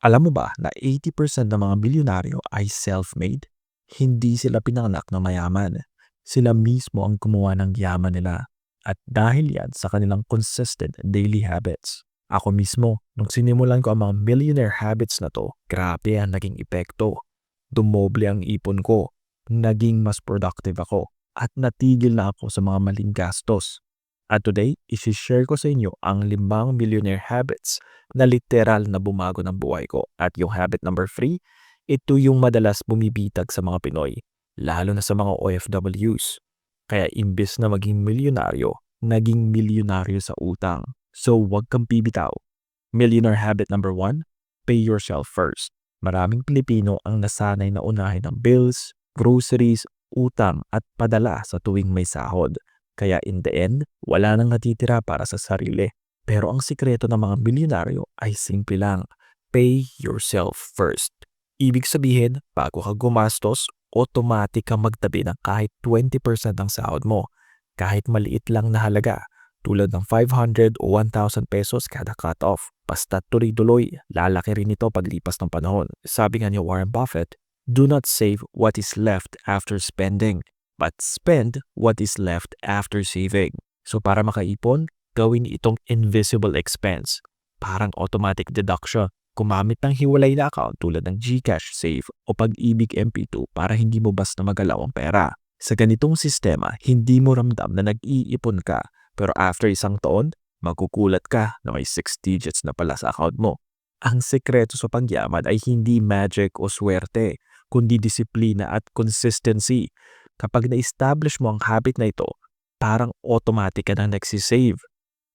Alam mo ba na 80% ng mga milyonaryo ay self-made? Hindi sila pinanganak na mayaman. Sila mismo ang gumawa ng yaman nila. At dahil yan sa kanilang consistent daily habits. Ako mismo, nung sinimulan ko ang mga millionaire habits na to, grabe ang naging epekto. Dumoble ang ipon ko, naging mas productive ako, at natigil na ako sa mga maling gastos. At today, isi-share ko sa inyo ang limang millionaire habits na literal na bumago ng buhay ko. At yung habit number 3, ito yung madalas bumibitag sa mga Pinoy, lalo na sa mga OFWs. Kaya imbes na maging milyonaryo, naging milyonaryo sa utang. So wag kang bibitaw. Millionaire habit number 1, pay yourself first. Maraming Pilipino ang nasanay na unahin ng bills, groceries, utang at padala sa tuwing may sahod. Kaya in the end, wala nang natitira para sa sarili. Pero ang sikreto ng mga milyonaryo ay simple lang. Pay yourself first. Ibig sabihin, bago ka gumastos, automatic kang magtabi ng kahit 20% ng sahod mo. Kahit maliit lang na halaga, tulad ng 500 o 1,000 pesos kada cut-off. Basta tuloy-tuloy, lalaki rin ito paglipas ng panahon. Sabi nga ni Warren Buffett, Do not save what is left after spending but spend what is left after saving. So para makaipon, gawin itong invisible expense. Parang automatic deduction. Kumamit ng hiwalay na account tulad ng GCash, Save o Pag-ibig MP2 para hindi mo basta magalaw ang pera. Sa ganitong sistema, hindi mo ramdam na nag-iipon ka pero after isang taon, magugulat ka na may 6 digits na pala sa account mo. Ang sekreto sa pagyaman ay hindi magic o swerte, kundi disiplina at consistency. Kapag na-establish mo ang habit na ito, parang automatic ka nang nagsisave.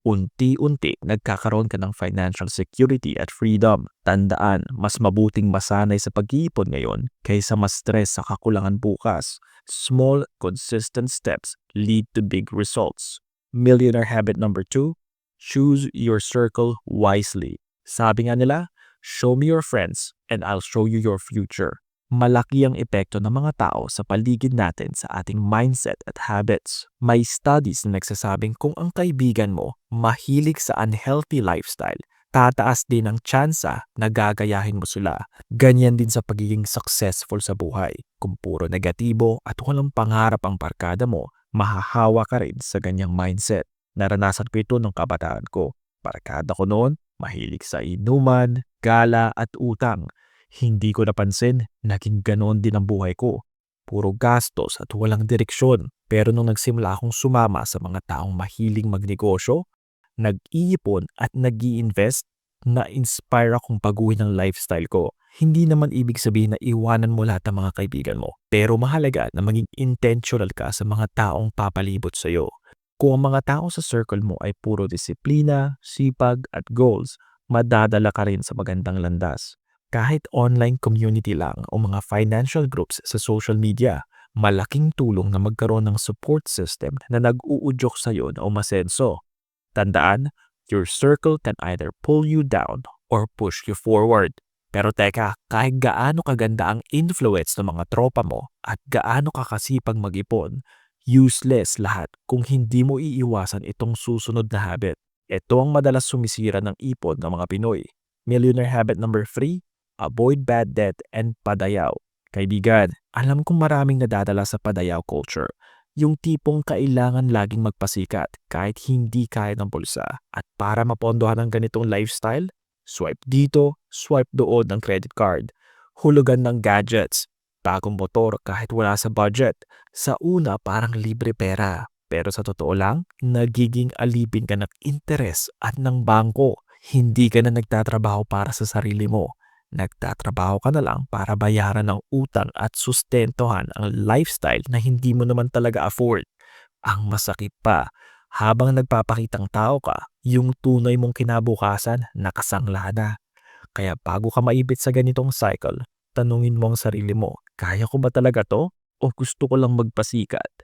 Unti-unti nagkakaroon ka ng financial security at freedom. Tandaan, mas mabuting masanay sa pag-iipon ngayon kaysa mas stress sa kakulangan bukas. Small, consistent steps lead to big results. Millionaire habit number two, choose your circle wisely. Sabi nga nila, show me your friends and I'll show you your future malaki ang epekto ng mga tao sa paligid natin sa ating mindset at habits. May studies na nagsasabing kung ang kaibigan mo mahilig sa unhealthy lifestyle, tataas din ang tsansa na gagayahin mo sila. Ganyan din sa pagiging successful sa buhay. Kung puro negatibo at walang pangarap ang barkada mo, mahahawa ka rin sa ganyang mindset. Naranasan ko ito nung kabataan ko. Barkada ko noon, mahilig sa inuman, gala at utang. Hindi ko napansin, naging ganoon din ang buhay ko. Puro gastos at walang direksyon. Pero nung nagsimula akong sumama sa mga taong mahiling magnegosyo, nag-iipon at nag invest na-inspire akong baguhin ang lifestyle ko. Hindi naman ibig sabihin na iwanan mo lahat ng mga kaibigan mo. Pero mahalaga na maging intentional ka sa mga taong papalibot sa iyo. Kung ang mga tao sa circle mo ay puro disiplina, sipag at goals, madadala ka rin sa magandang landas. Kahit online community lang o mga financial groups sa social media, malaking tulong na magkaroon ng support system na nag-uudyok sa iyo na umasenso. Tandaan, your circle can either pull you down or push you forward. Pero teka, kahit gaano kaganda ang influence ng mga tropa mo at gaano kakasipag mag-ipon, useless lahat kung hindi mo iiwasan itong susunod na habit. Ito ang madalas sumisira ng ipon ng mga Pinoy. Millionaire habit number 3, avoid bad debt, and padayaw. Kaibigan, alam kong maraming nadadala sa padayaw culture. Yung tipong kailangan laging magpasikat kahit hindi kaya ng bulsa. At para mapondohan ang ganitong lifestyle, swipe dito, swipe doon ng credit card. Hulugan ng gadgets, bagong motor kahit wala sa budget. Sa una parang libre pera. Pero sa totoo lang, nagiging alipin ka ng interes at ng bangko. Hindi ka na nagtatrabaho para sa sarili mo Nagtatrabaho ka na lang para bayaran ang utang at sustentohan ang lifestyle na hindi mo naman talaga afford. Ang masakit pa, habang nagpapakitang tao ka, yung tunay mong kinabukasan nakasangla na. Kaya bago ka maibit sa ganitong cycle, tanungin mo ang sarili mo, kaya ko ba talaga to o gusto ko lang magpasikat?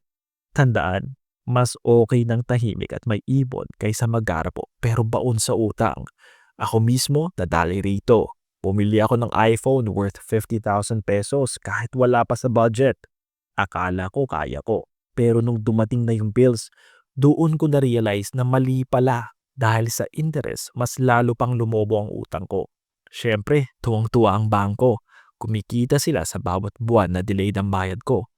Tandaan, mas okay ng tahimik at may ibon kaysa magarapo pero baon sa utang. Ako mismo nadali rito. Bumili ako ng iPhone worth 50,000 pesos kahit wala pa sa budget. Akala ko kaya ko. Pero nung dumating na yung bills, doon ko na-realize na mali pala dahil sa interest mas lalo pang lumobo ang utang ko. Siyempre, tuwang-tuwa ang bangko. Kumikita sila sa bawat buwan na delayed ang bayad ko.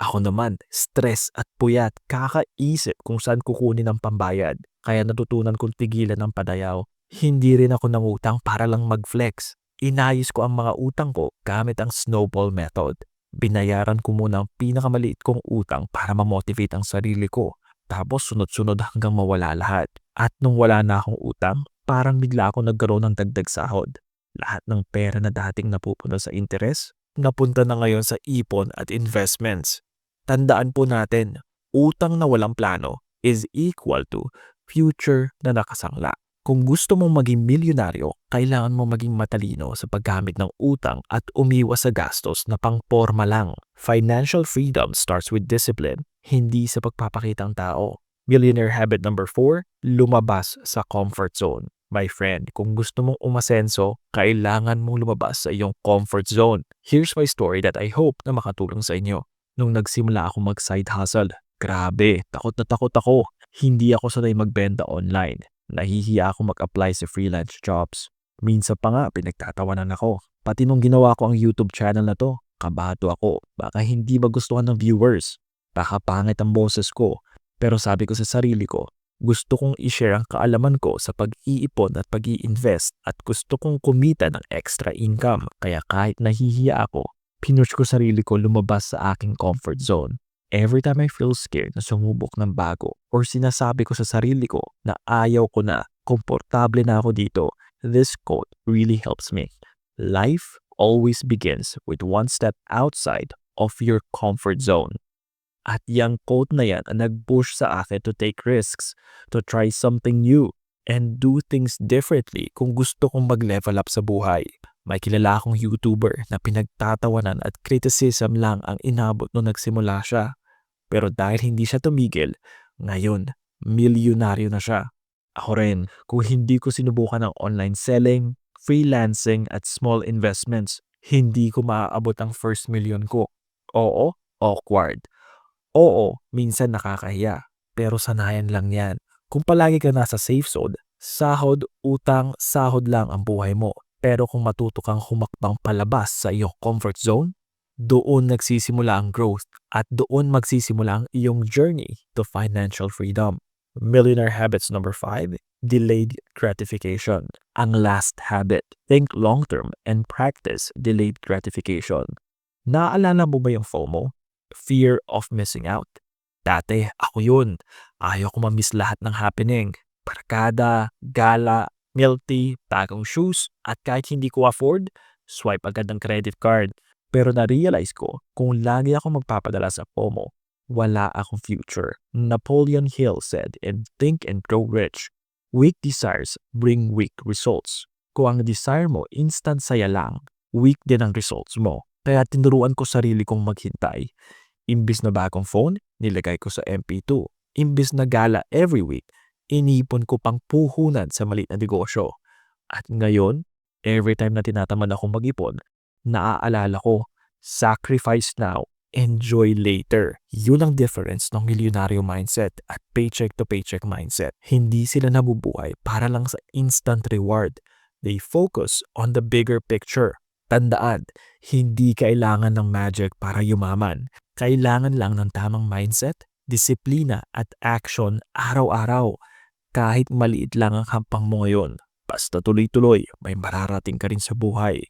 Ako naman, stress at puyat, kakaisip kung saan kukunin ang pambayad. Kaya natutunan kong tigilan ang padayaw. Hindi rin ako nangutang para lang mag-flex. Inayos ko ang mga utang ko gamit ang snowball method. Binayaran ko muna ang pinakamaliit kong utang para ma-motivate ang sarili ko. Tapos sunod-sunod hanggang mawala lahat. At nung wala na akong utang, parang bigla ako nagkaroon ng dagdag sahod. Lahat ng pera na dating napupunta sa interes, napunta na ngayon sa ipon at investments. Tandaan po natin, utang na walang plano is equal to future na nakasangla. Kung gusto mong maging milyonaryo, kailangan mo maging matalino sa paggamit ng utang at umiwas sa gastos na pangporma lang. Financial freedom starts with discipline, hindi sa pagpapakitang tao. Millionaire habit number 4, lumabas sa comfort zone. My friend, kung gusto mong umasenso, kailangan mong lumabas sa iyong comfort zone. Here's my story that I hope na makatulong sa inyo. Nung nagsimula ako mag-side hustle, grabe, takot na takot ako. Hindi ako sanay magbenta online. Nahihiya ako mag-apply sa freelance jobs. Minsan pa nga pinagtatawanan ako. Pati nung ginawa ko ang YouTube channel na to, kabado ako. Baka hindi magustuhan ng viewers. Baka pangit ang boses ko. Pero sabi ko sa sarili ko, gusto kong i-share ang kaalaman ko sa pag-iipon at pag invest at gusto kong kumita ng extra income. Kaya kahit nahihiya ako, pinush ko sarili ko lumabas sa aking comfort zone. Every time I feel scared na sumubok ng bago or sinasabi ko sa sarili ko na ayaw ko na, komportable na ako dito, this quote really helps me. Life always begins with one step outside of your comfort zone. At yung quote na yan ang nag-push sa akin to take risks, to try something new, and do things differently kung gusto kong mag-level up sa buhay. May kilala akong YouTuber na pinagtatawanan at criticism lang ang inabot nung nagsimula siya. Pero dahil hindi siya tumigil, ngayon, milyonaryo na siya. Ako rin, kung hindi ko sinubukan ang online selling, freelancing at small investments, hindi ko maaabot ang first million ko. Oo, awkward. Oo, minsan nakakahiya. Pero sanayan lang yan. Kung palagi ka nasa safe zone, sahod, utang, sahod lang ang buhay mo. Pero kung matuto kang humakbang palabas sa iyong comfort zone, doon nagsisimula ang growth at doon magsisimula ang iyong journey to financial freedom. Millionaire habits number 5, delayed gratification. Ang last habit, think long-term and practice delayed gratification. Naaalala mo ba yung FOMO? Fear of missing out. Dati, ako yun. Ayaw ko mamiss lahat ng happening. Barkada, gala, milk tea, bagong shoes, at kahit hindi ko afford, swipe agad ng credit card. Pero na-realize ko, kung lagi ako magpapadala sa FOMO, wala akong future. Napoleon Hill said in Think and Grow Rich, Weak desires bring weak results. Kung ang desire mo instant saya lang, weak din ang results mo. Kaya tinuruan ko sarili kong maghintay. Imbis na bagong phone, nilagay ko sa MP2. Imbis na gala every week, inipon ko pang puhunan sa maliit na negosyo. At ngayon, every time na tinatamad akong mag-ipon, naaalala ko, sacrifice now, enjoy later. Yun ang difference ng milyonaryo mindset at paycheck to paycheck mindset. Hindi sila nabubuhay para lang sa instant reward. They focus on the bigger picture. Tandaan, hindi kailangan ng magic para yumaman. Kailangan lang ng tamang mindset, disiplina at action araw-araw. Kahit maliit lang ang hampang mo ngayon, basta tuloy-tuloy, may mararating ka rin sa buhay.